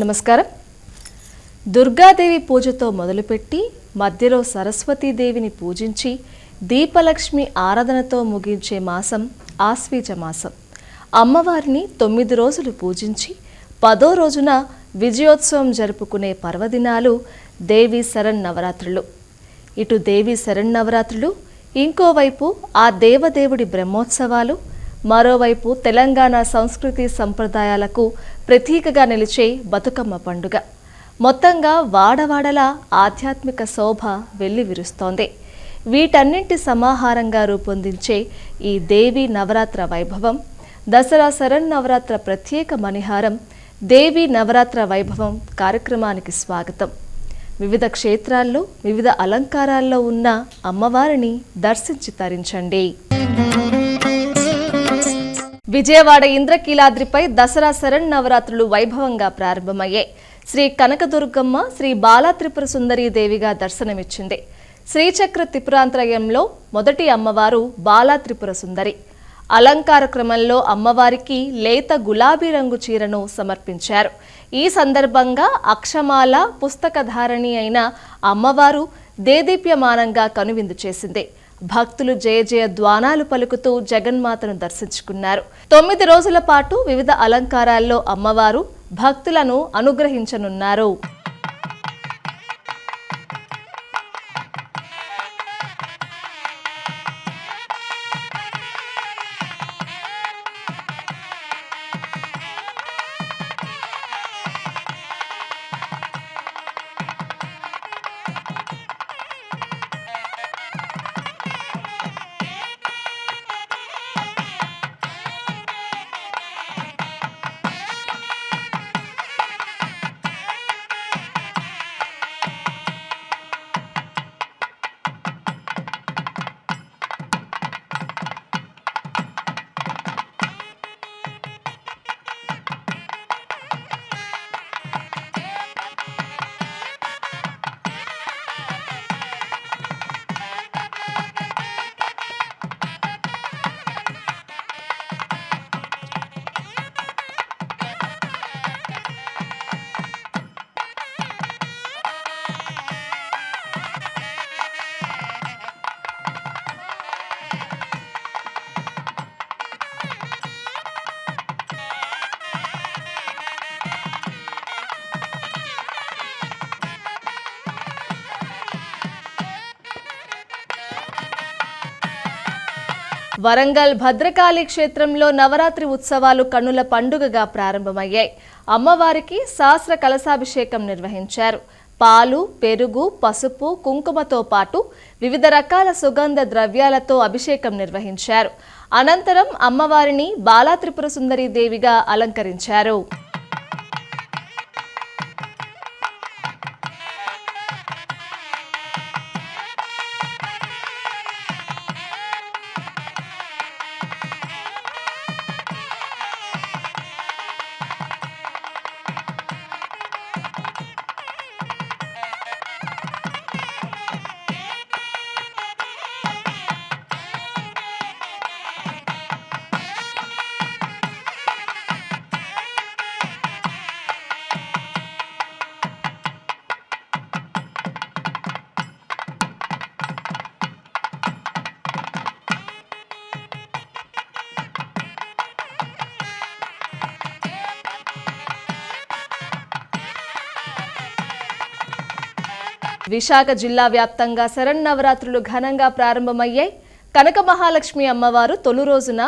నమస్కారం. దుర్గాదేవి పూజతో మొదలుపెట్టి మధ్యలో సరస్వతీదేవిని పూజించి దీపలక్ష్మి ఆరాధనతో ముగించే మాసం ఆశ్వీజ మాసం. అమ్మవారిని తొమ్మిది రోజులు పూజించి పదో రోజున విజయోత్సవం జరుపుకునే పర్వదినాలు దేవి శరణ్ నవరాత్రులు. ఇటు దేవి శరణ్ నవరాత్రులు ఇంకోవైపు ఆ దేవదేవుడి బ్రహ్మోత్సవాలు మరోవైపు తెలంగాణ సంస్కృతి సంప్రదాయాలకు ప్రతీకగా నిలిచే బతుకమ్మ పండుగ. మొత్తంగా వాడవాడలా ఆధ్యాత్మిక శోభ వెల్లి విరుస్తోంది వీటన్నింటి సమాహారంగా రూపొందించే ఈ దేవి నవరాత్ర వైభవం దసరా శరన్నవరాత్ర ప్రత్యేక మణిహారం దేవి నవరాత్ర వైభవం కార్యక్రమానికి స్వాగతం. వివిధ క్షేత్రాల్లో వివిధ అలంకారాల్లో ఉన్న అమ్మవారిని దర్శించి తరించండి. విజయవాడ ఇంద్రకీలాద్రిపై దసరా శరణ్ నవరాత్రులు వైభవంగా ప్రారంభమయ్యాయి. శ్రీ కనకదుర్గమ్మ శ్రీ బాలా త్రిపుర సుందరీ దేవిగా దర్శనమిచ్చింది. శ్రీచక్ర త్రిపురాంతరయంలో మొదటి అమ్మవారు బాలా త్రిపుర సుందరి. అలంకార క్రమంలో అమ్మవారికి లేత గులాబీ రంగు చీరను సమర్పించారు. ఈ సందర్భంగా అక్షమాల పుస్తకధారణి అయిన అమ్మవారు దేదీప్యమానంగా కనువిందు చేసింది. భక్తులు జయ జయ ద్వానాలు పలుకుతూ జగన్మాతను దర్శించుకున్నారు. తొమ్మిది రోజుల పాటు వివిధ అలంకారాల్లో అమ్మవారు భక్తులను అనుగ్రహించనున్నారు. వరంగల్ భద్రకాళి క్షేత్రంలో నవరాత్రి ఉత్సవాలు కన్నుల పండుగగా ప్రారంభమయ్యాయి. అమ్మవారికి శాస్త్ర కలశాభిషేకం నిర్వహించారు. పాలు పెరుగు పసుపు కుంకుమతో పాటు వివిధ రకాల సుగంధ ద్రవ్యాలతో అభిషేకం నిర్వహించారు. అనంతరం అమ్మవారిని బాలాత్రిపుర సుందరీదేవిగా సుందరి దేవిగా అలంకరించారు. విశాఖ జిల్లా వ్యాప్తంగా శరన్నవరాత్రులు ఘనంగా ప్రారంభమయ్యాయి. కనక మహాలక్ష్మి అమ్మవారు తొలి రోజున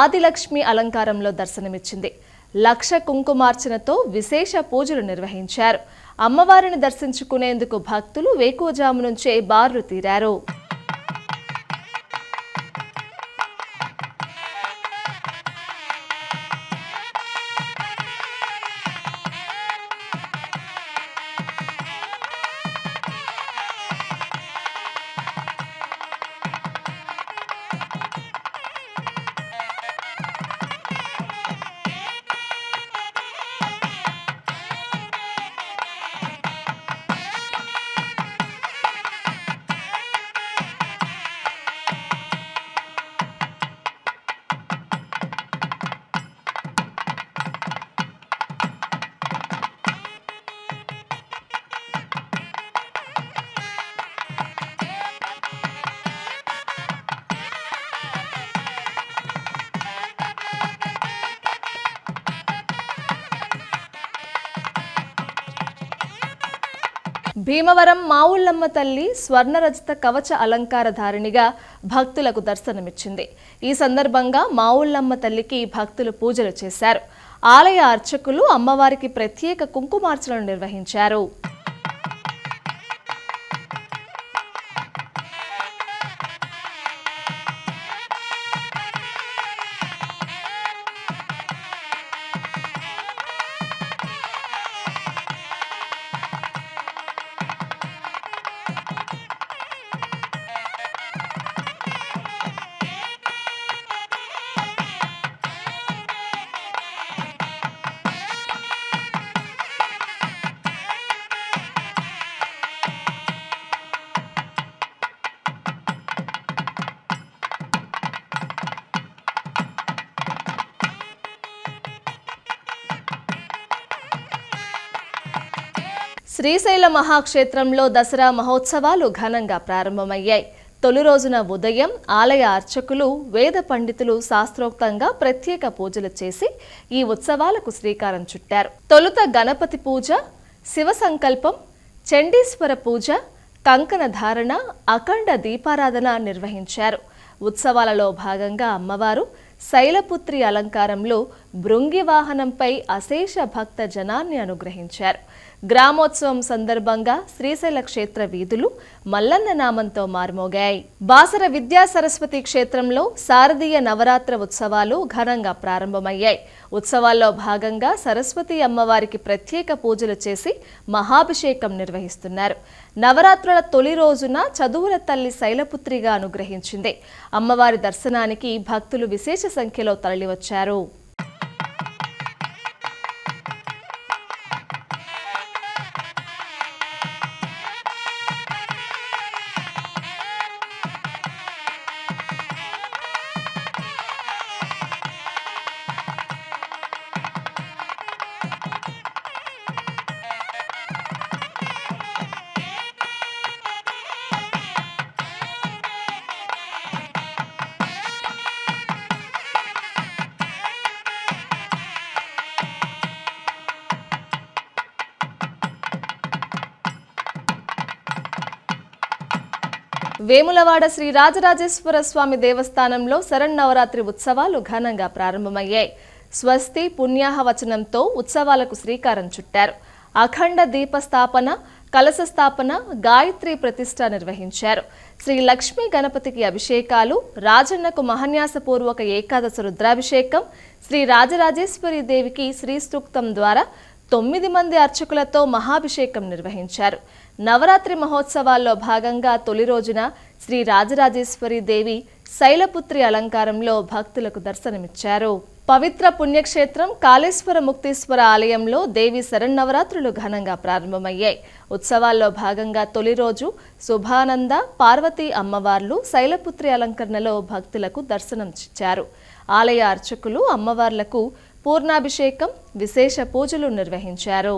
ఆదిలక్ష్మి అలంకారంలో దర్శనమిచ్చింది. లక్ష కుంకుమార్చనతో విశేష పూజలు నిర్వహించారు. అమ్మవారిని దర్శించుకునేందుకు భక్తులు వేకువజాము నుంచే బార్లు తీరారు. భీమవరం మావుళ్ళమ్మ తల్లి స్వర్ణరచిత కవచ అలంకార ధారిణిగా భక్తులకు దర్శనమిచ్చింది. ఈ సందర్భంగా మావుళ్ళమ్మ తల్లికి భక్తులు పూజలు చేశారు. ఆలయ అర్చకులు అమ్మవారికి ప్రత్యేక కుంకుమార్చలను నిర్వహించారు. శ్రీశైల మహాక్షేత్రంలో దసరా మహోత్సవాలు ఘనంగా ప్రారంభమయ్యాయి. తొలి రోజున ఉదయం ఆలయ అర్చకులు వేద పండితులు శాస్త్రోక్తంగా ప్రత్యేక పూజలు చేసి ఈ ఉత్సవాలకు శ్రీకారం చుట్టారు. తొలుత గణపతి పూజ శివ సంకల్పం చండీశ్వర పూజ కంకణ ధారణ అఖండ దీపారాధన నిర్వహించారు. ఉత్సవాలలో భాగంగా అమ్మవారు శైలపుత్రి అలంకారంలో భృంగి వాహనంపై అశేష భక్త జనాన్ని అనుగ్రహించారు. గ్రామోత్సవం సందర్భంగా శ్రీశైల క్షేత్ర వీధులు మల్లన్న నామంతో మారుమోగాయి. బాసర విద్యా సరస్వతి క్షేత్రంలో శారదీయ నవరాత్ర ఉత్సవాలు ఘనంగా ప్రారంభమయ్యాయి. ఉత్సవాల్లో భాగంగా సరస్వతి అమ్మవారికి ప్రత్యేక పూజలు చేసి మహాభిషేకం నిర్వహిస్తున్నారు. నవరాత్రుల తొలి రోజున చదువుల తల్లి శైలపుత్రిగా అనుగ్రహించింది. అమ్మవారి దర్శనానికి భక్తులు విశేష సంఖ్యలో తరలివచ్చారు. వేములవాడ శ్రీ రాజరాజేశ్వర స్వామి దేవస్థానంలో శరన్నవరాత్రి ఉత్సవాలు ఘనంగా ప్రారంభమయ్యాయి. స్వస్తి పుణ్యాహ వచనంతో ఉత్సవాలకు శ్రీకారం చుట్టారు. అఖండ దీప స్థాపన కలశ స్థాపన గాయత్రి ప్రతిష్ట నిర్వహించారు. శ్రీ లక్ష్మీ గణపతికి అభిషేకాలు రాజన్నకు మహన్యాసపూర్వక ఏకాదశ రుద్రాభిషేకం శ్రీ రాజరాజేశ్వరి దేవికి శ్రీస్తూక్తం ద్వారా తొమ్మిది మంది అర్చకులతో మహాభిషేకం నిర్వహించారు. నవరాత్రి మహోత్సవాల్లో భాగంగా తొలి రోజున శ్రీ రాజరాజేశ్వరి దేవి శైలపుత్రి అలంకారంలో భక్తులకు దర్శనమిచ్చారు. పవిత్ర పుణ్యక్షేత్రం కాళేశ్వర ముక్తేశ్వర ఆలయంలో దేవి శరన్నవరాత్రులు ఘనంగా ప్రారంభమయ్యాయి. ఉత్సవాల్లో భాగంగా తొలి రోజు శుభానంద పార్వతీ అమ్మవార్లు శైలపుత్రి అలంకరణలో భక్తులకు దర్శనం ఇచ్చారు ఆలయ అర్చకులు అమ్మవార్లకు పూర్ణాభిషేకం విశేష పూజలు నిర్వహించారు.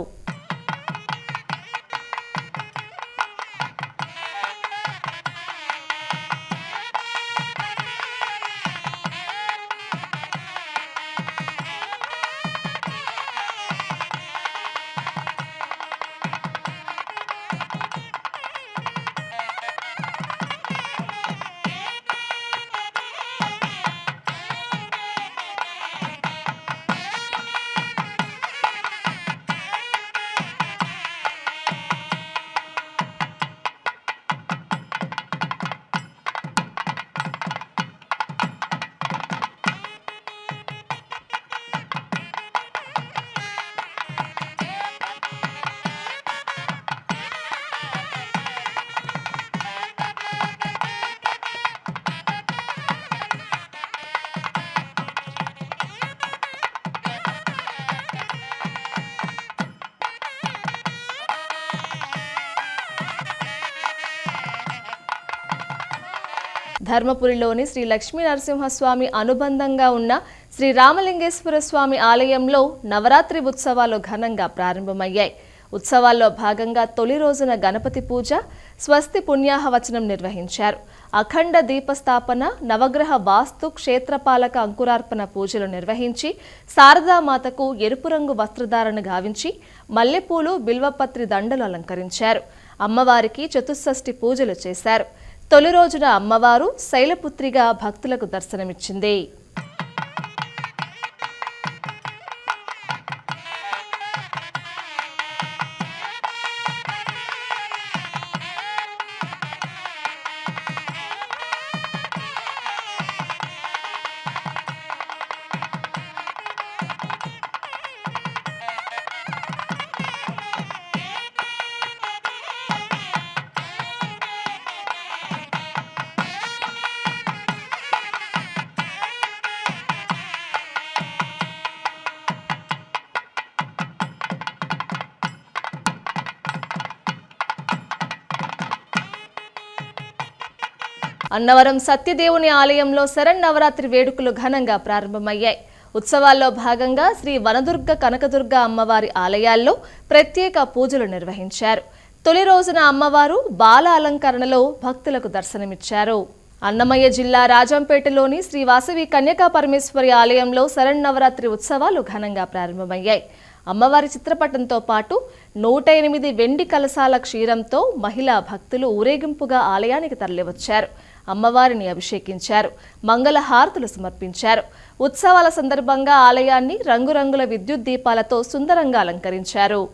ధర్మపురిలోని శ్రీ లక్ష్మీ నరసింహస్వామి అనుబంధంగా ఉన్న శ్రీ రామలింగేశ్వర స్వామి ఆలయంలో నవరాత్రి ఉత్సవాలు ఘనంగా ప్రారంభమయ్యాయి. ఉత్సవాల్లో భాగంగా తొలి రోజున గణపతి పూజ స్వస్తి పుణ్యాహ వచనం నిర్వహించారు. అఖండ దీపస్థాపన నవగ్రహ వాస్తు క్షేత్రపాలక అంకురార్పణ పూజలు నిర్వహించి శారదామాతకు ఎరుపు రంగు వస్త్రధారణ గావించి మల్లెపూలు బిల్వపత్రి దండలు అలంకరించారు. అమ్మవారికి చతుషష్ఠి పూజలు చేశారు. తొలి రోజున అమ్మవారు శైలపుత్రిగా భక్తులకు దర్శనమిచ్చింది. అన్నవరం సత్యదేవుని ఆలయంలో శరన్నవరాత్రి వేడుకలు ఘనంగా ప్రారంభమయ్యాయి. ఉత్సవాల్లో భాగంగా శ్రీ వనదుర్గ కనకదుర్గ అమ్మవారి ఆలయాల్లో ప్రత్యేక పూజలు నిర్వహించారు. తొలి రోజున అమ్మవారు బాల అలంకరణలో భక్తులకు దర్శనమిచ్చారు. అన్నమయ్య జిల్లా రాజంపేటలోని శ్రీ వాసవి కన్యకా పరమేశ్వరి ఆలయంలో శరన్నవరాత్రి ఉత్సవాలు ఘనంగా ప్రారంభమయ్యాయి. అమ్మవారి చిత్రపటంతో పాటు నూట ఎనిమిది వెండి కలశాల క్షీరంతో మహిళా భక్తులు ఊరేగింపుగా ఆలయానికి తరలివచ్చారు. అమ్మవారిని అభిషేకించారు. మంగళహారతులు సమర్పించారు. ఉత్సవాల సందర్భంగా ఆలయాన్ని రంగురంగుల విద్యుత్ దీపాలతో సుందరంగా అలంకరించారు.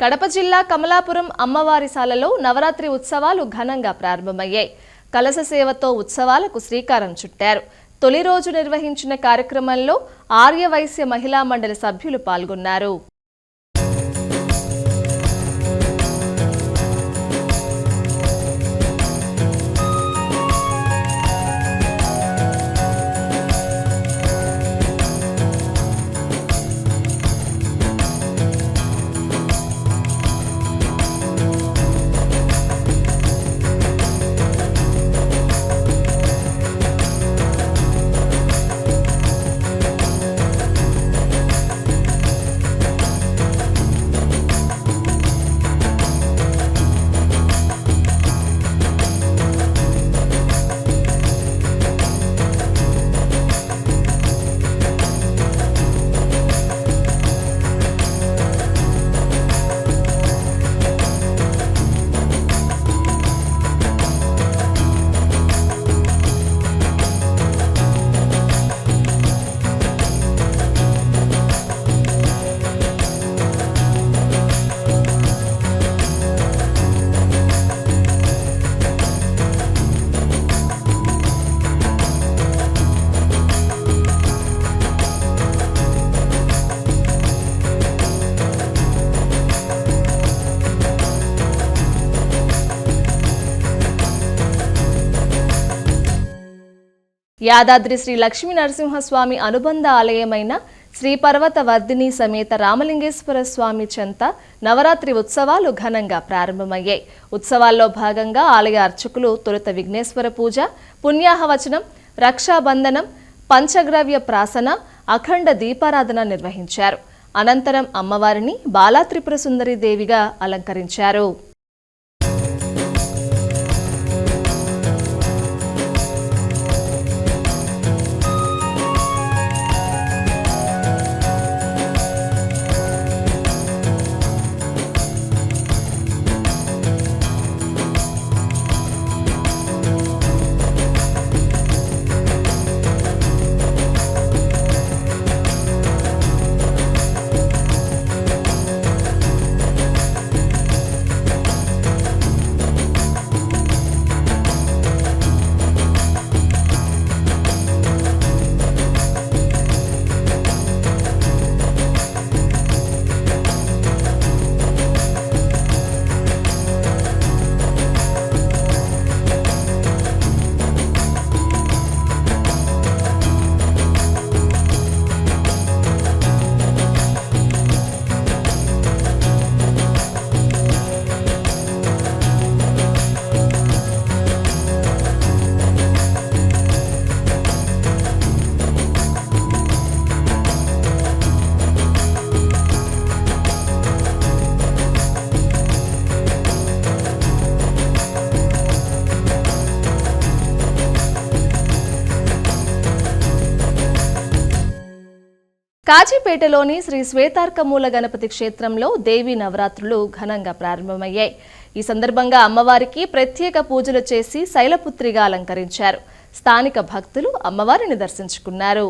కడప జిల్లా కమలాపురం అమ్మవారిశాలలో నవరాత్రి ఉత్సవాలు ఘనంగా ప్రారంభమయ్యాయి. కలశ సేవతో ఉత్సవాలకు శ్రీకారం చుట్టారు. తొలి రోజు నిర్వహించిన కార్యక్రమంలో ఆర్యవైశ్య మహిళా మండలి సభ్యులు పాల్గొన్నారు. యాదాద్రి శ్రీ లక్ష్మీ నరసింహస్వామి అనుబంధ ఆలయమైన శ్రీ పర్వత వర్ధిని సమేత రామలింగేశ్వర స్వామి చెంత నవరాత్రి ఉత్సవాలు ఘనంగా ప్రారంభమయ్యాయి. ఉత్సవాల్లో భాగంగా ఆలయ అర్చకులు తొలుత విఘ్నేశ్వర పూజ పుణ్యాహవచనం రక్షాబంధనం పంచగ్రవ్య ప్రాసన అఖండ దీపారాధన నిర్వహించారు. అనంతరం అమ్మవారిని బాలా త్రిపుర సుందరి దేవిగా అలంకరించారు. కాజీపేటలోని శ్రీ శ్వేతార్కమూల గణపతి క్షేత్రంలో దేవీ నవరాత్రులు ఘనంగా ప్రారంభమయ్యాయి. ఈ సందర్భంగా అమ్మవారికి ప్రత్యేక పూజలు చేసి శైలపుత్రిగా అలంకరించారు. స్థానిక భక్తులు అమ్మవారిని దర్శించుకున్నారు.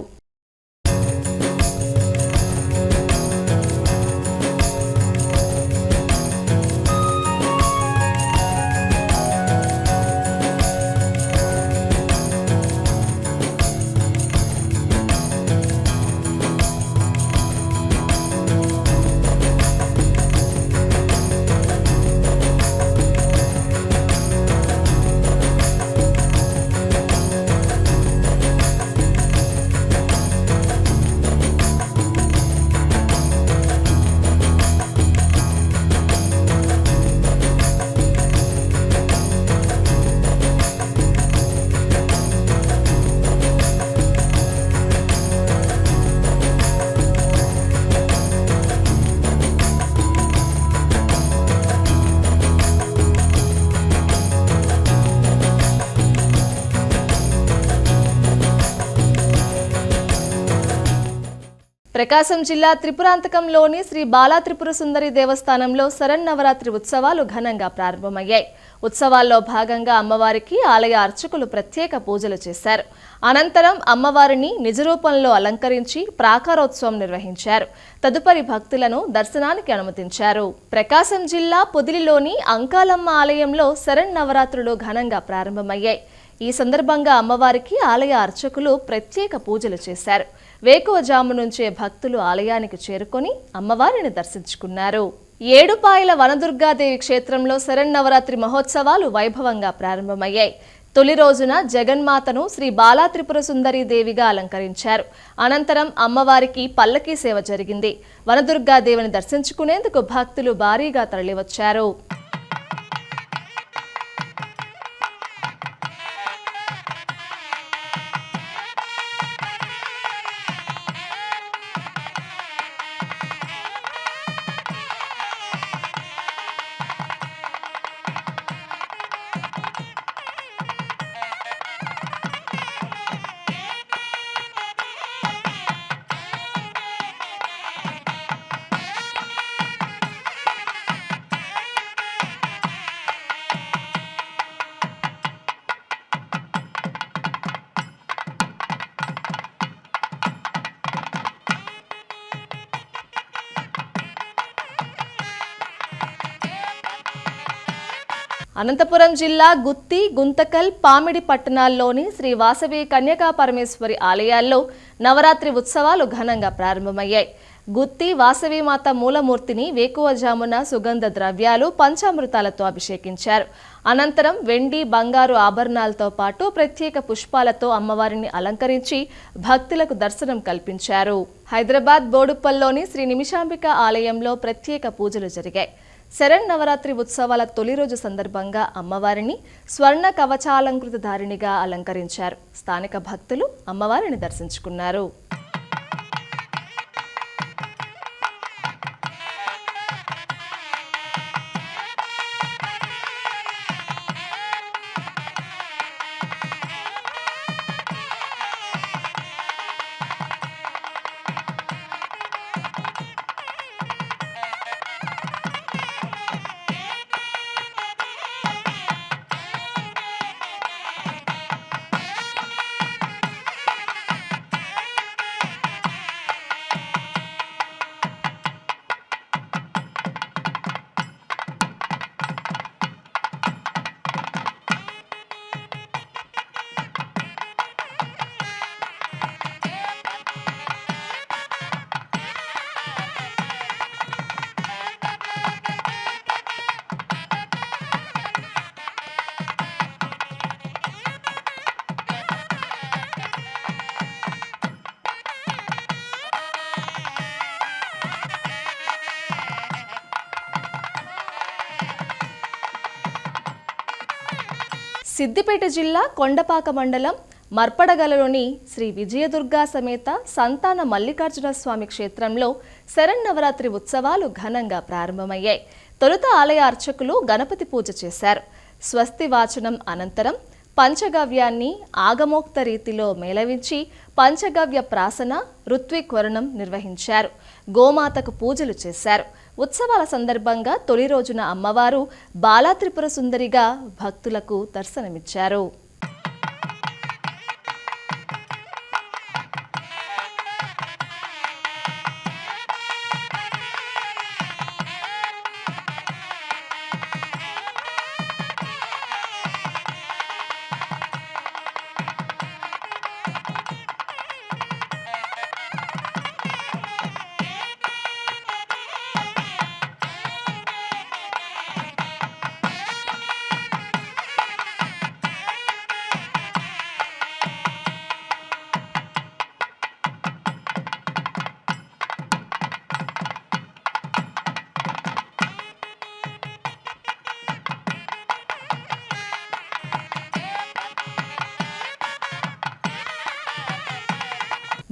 ప్రకాశం జిల్లా త్రిపురాంతకంలోని శ్రీ బాలా త్రిపుర సుందరి దేవస్థానంలో శరన్నవరాత్రి ఉత్సవాలు ఘనంగా ప్రారంభమయ్యాయి. ఉత్సవాల్లో భాగంగా అమ్మవారికి ఆలయ అర్చకులు ప్రత్యేక పూజలు చేశారు. అనంతరం అమ్మవారిని నిజరూపంలో అలంకరించి ప్రాకారోత్సవం నిర్వహించారు. తదుపరి భక్తులను దర్శనానికి అనుమతించారు. ప్రకాశం జిల్లా పొదిలిలోని అంకాలమ్మ ఆలయంలో శరన్నవరాత్రులు ఘనంగా ప్రారంభమయ్యాయి. ఈ సందర్భంగా అమ్మవారికి ఆలయ అర్చకులు ప్రత్యేక పూజలు చేశారు. వేకువజాము నుంచే భక్తులు ఆలయానికి చేరుకొని అమ్మవారిని దర్శించుకున్నారు. ఏడుపాయల వనదుర్గాదేవి క్షేత్రంలో శరన్నవరాత్రి మహోత్సవాలు వైభవంగా ప్రారంభమయ్యాయి. తొలి రోజున జగన్మాతను శ్రీ బాలా త్రిపుర సుందరి దేవిగా అలంకరించారు. అనంతరం అమ్మవారికి పల్లకీ సేవ జరిగింది. వనదుర్గాదేవిని దర్శించుకునేందుకు భక్తులు భారీగా తరలివచ్చారు. అనంతపురం జిల్లా గుత్తి గుంతకల్ పామిడి పట్టణాల్లోని శ్రీ వాసవి కన్యకా పరమేశ్వరి ఆలయాల్లో నవరాత్రి ఉత్సవాలు ఘనంగా ప్రారంభమయ్యాయి. గుత్తి వాసవిమాత మూలమూర్తిని వేకువజామున సుగంధ ద్రవ్యాలు పంచామృతాలతో అభిషేకించారు. అనంతరం వెండి బంగారు ఆభరణాలతో పాటు ప్రత్యేక పుష్పాలతో అమ్మవారిని అలంకరించి భక్తులకు దర్శనం కల్పించారు. హైదరాబాద్ బోడుప్పల్లోని శ్రీ నిమిషాంబిక ఆలయంలో ప్రత్యేక పూజలు జరిగాయి. శరణ్ నవరాత్రి ఉత్సవాల తొలి రోజు సందర్భంగా అమ్మవారిని స్వర్ణ కవచాలంకృత ధారిణిగా అలంకరించారు. స్థానిక భక్తులు అమ్మవారిని దర్శించుకున్నారు. సిద్దిపేట జిల్లా కొండపాక మండలం మర్పడగలలోని శ్రీ విజయదుర్గా సమేత సంతాన మల్లికార్జున స్వామి క్షేత్రంలో శరన్నవరాత్రి ఉత్సవాలు ఘనంగా ప్రారంభమయ్యాయి. తొలుత ఆలయ అర్చకులు గణపతి పూజ చేశారు. స్వస్తి వాచనం అనంతరం పంచగవ్యాన్ని ఆగమోక్త రీతిలో మేళవించి పంచగవ్య ప్రాసన ఋత్విక్వరణం నిర్వహించారు. గోమాతకు పూజలు చేశారు. ఉత్సవాల సందర్భంగా తొలి రోజున అమ్మవారు బాలాత్రిపుర సుందరిగా భక్తులకు దర్శనమిచ్చారు.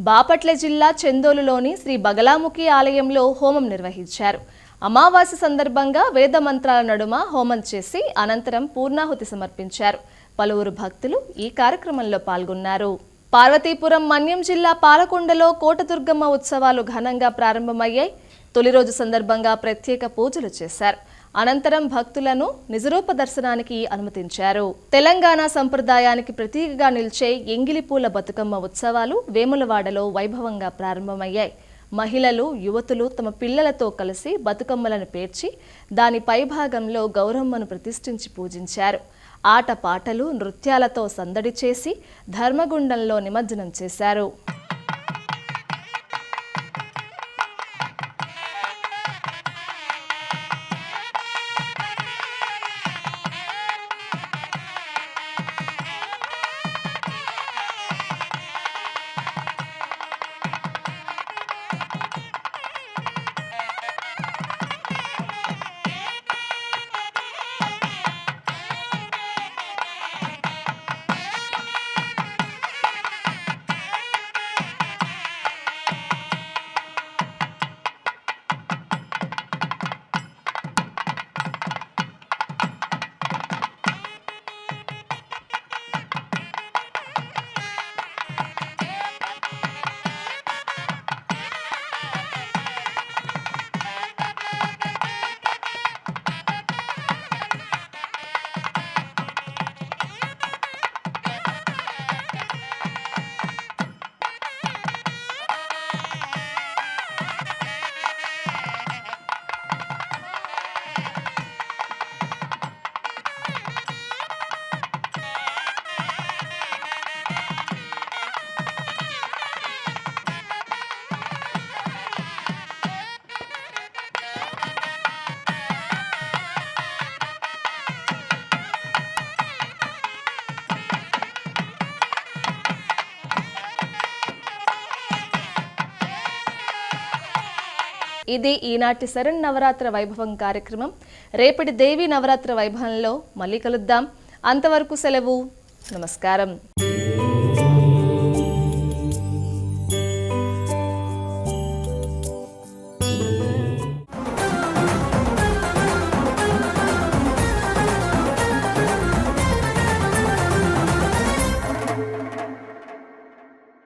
బాపట్ల జిల్లా చెందోలులోని శ్రీ బగలాముఖి ఆలయంలో హోమం నిర్వహించారు. అమావాస్య సందర్భంగా వేద మంత్రాల నడుమ హోమం చేసి అనంతరం పూర్ణాహుతి సమర్పించారు. పలువురు భక్తులు ఈ కార్యక్రమంలో పాల్గొన్నారు. పార్వతీపురం మన్యం జిల్లా పాలకొండలో కోటదుర్గమ్మ ఉత్సవాలు ఘనంగా ప్రారంభమయ్యాయి. తొలి రోజు సందర్భంగా ప్రత్యేక పూజలు చేశారు. అనంతరం భక్తులను నిజరూప దర్శనానికి అనుమతించారు. తెలంగాణ సంప్రదాయానికి ప్రతీకగా నిలిచే ఎంగిలిపూల బతుకమ్మ ఉత్సవాలు వేములవాడలో వైభవంగా ప్రారంభమయ్యాయి. మహిళలు యువతులు తమ పిల్లలతో కలిసి బతుకమ్మలను పేర్చి దాని పైభాగంలో గౌరమ్మను ప్రతిష్ఠించి పూజించారు. ఆట పాటలు నృత్యాలతో సందడి చేసి ధర్మగుండంలో నిమజ్జనం చేశారు. ఇది ఈనాటి శరణ్ నవరాత్ర వైభవం కార్యక్రమం. రేపటి దేవి నవరాత్ర వైభవంలో మళ్ళీ కలుద్దాం. అంతవరకు సెలవు. నమస్కారం.